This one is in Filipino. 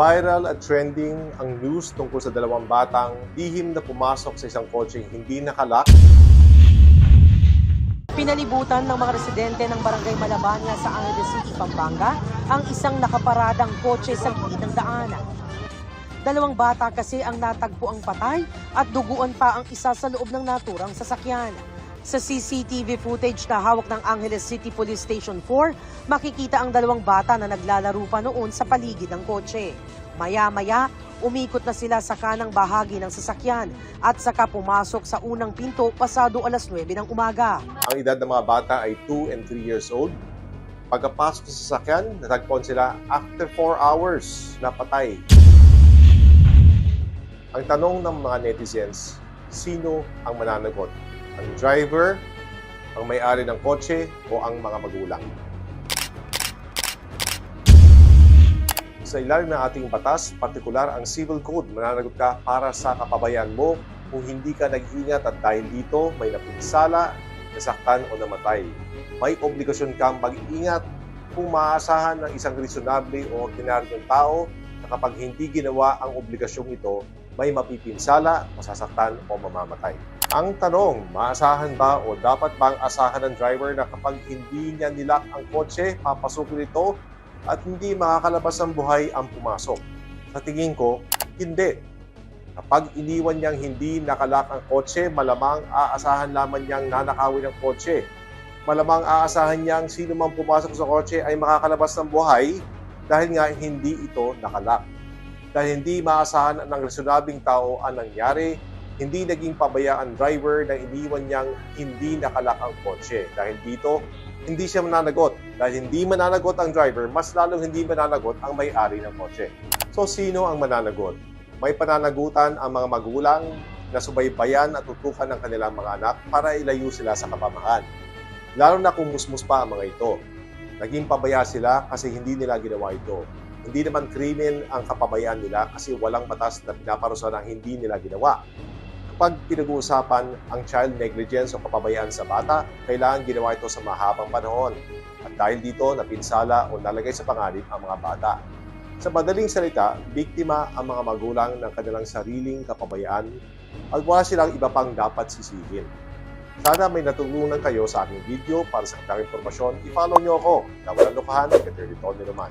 Viral at trending ang news tungkol sa dalawang batang lihim na pumasok sa isang kotseng hindi nakalak Pinalibutan ng mga residente ng Barangay Malabanya sa Angeles City, Pampanga ang isang nakaparadang kotse sa gilid ng daanan. Dalawang bata kasi ang natagpo ang patay at duguan pa ang isa sa loob ng naturang sasakyan. Sa CCTV footage na hawak ng Angeles City Police Station 4, makikita ang dalawang bata na naglalaro pa noon sa paligid ng kotse. Maya-maya, umikot na sila sa kanang bahagi ng sasakyan at saka pumasok sa unang pinto pasado alas 9 ng umaga. Ang edad ng mga bata ay 2 and 3 years old. Pagkapasok sa sasakyan, natagpuan sila after 4 hours na patay. Ang tanong ng mga netizens, sino ang mananagot? Ang driver, ang may-ari ng kotse, o ang mga magulang? Sa ilalim ng ating batas, partikular ang civil code, mananagot ka para sa kapabayan mo kung hindi ka nag-ingat at dahil dito may napinsala, nasaktan o namatay. May obligasyon kang mag-ingat kung maasahan ng isang reasonable o ordinaryong tao na kapag hindi ginawa ang obligasyong ito, may mapipinsala, masasaktan o mamamatay. Ang tanong, maasahan ba o dapat bang asahan ng driver na kapag hindi niya nilak ang kotse, papasukin ito at hindi makakalabas ng buhay ang pumasok? Sa tingin ko, hindi. Kapag iniwan niyang hindi nakalak ang kotse, malamang aasahan lamang niyang nanakawin ang kotse. Malamang aasahan niyang sino man pumasok sa kotse ay makakalabas ng buhay dahil nga hindi ito nakalak. Dahil hindi maasahan ng resonabing tao ang nangyari, hindi naging pabaya ang driver na iniwan niyang hindi nakalak ang kotse. Dahil dito, hindi siya mananagot. Dahil hindi mananagot ang driver, mas lalong hindi mananagot ang may-ari ng kotse. So, sino ang mananagot? May pananagutan ang mga magulang na subaybayan at tutukan ng kanilang mga anak para ilayo sila sa kapamahan. Lalo na kung musmus pa ang mga ito. Naging pabaya sila kasi hindi nila ginawa ito. Hindi naman krimen ang kapabayaan nila kasi walang batas na pinaparusahan ang hindi nila ginawa. Kapag pinag-uusapan ang child negligence o kapabayaan sa bata, kailangan ginawa ito sa mahabang panahon. At dahil dito, napinsala o nalagay sa panganib ang mga bata. Sa madaling salita, biktima ang mga magulang ng kanilang sariling kapabayaan at wala silang iba pang dapat sisihin. Sana may natulungan kayo sa aking video para sa kanilang impormasyon. I-follow nyo ako na walang lukahan, Peter Tony naman.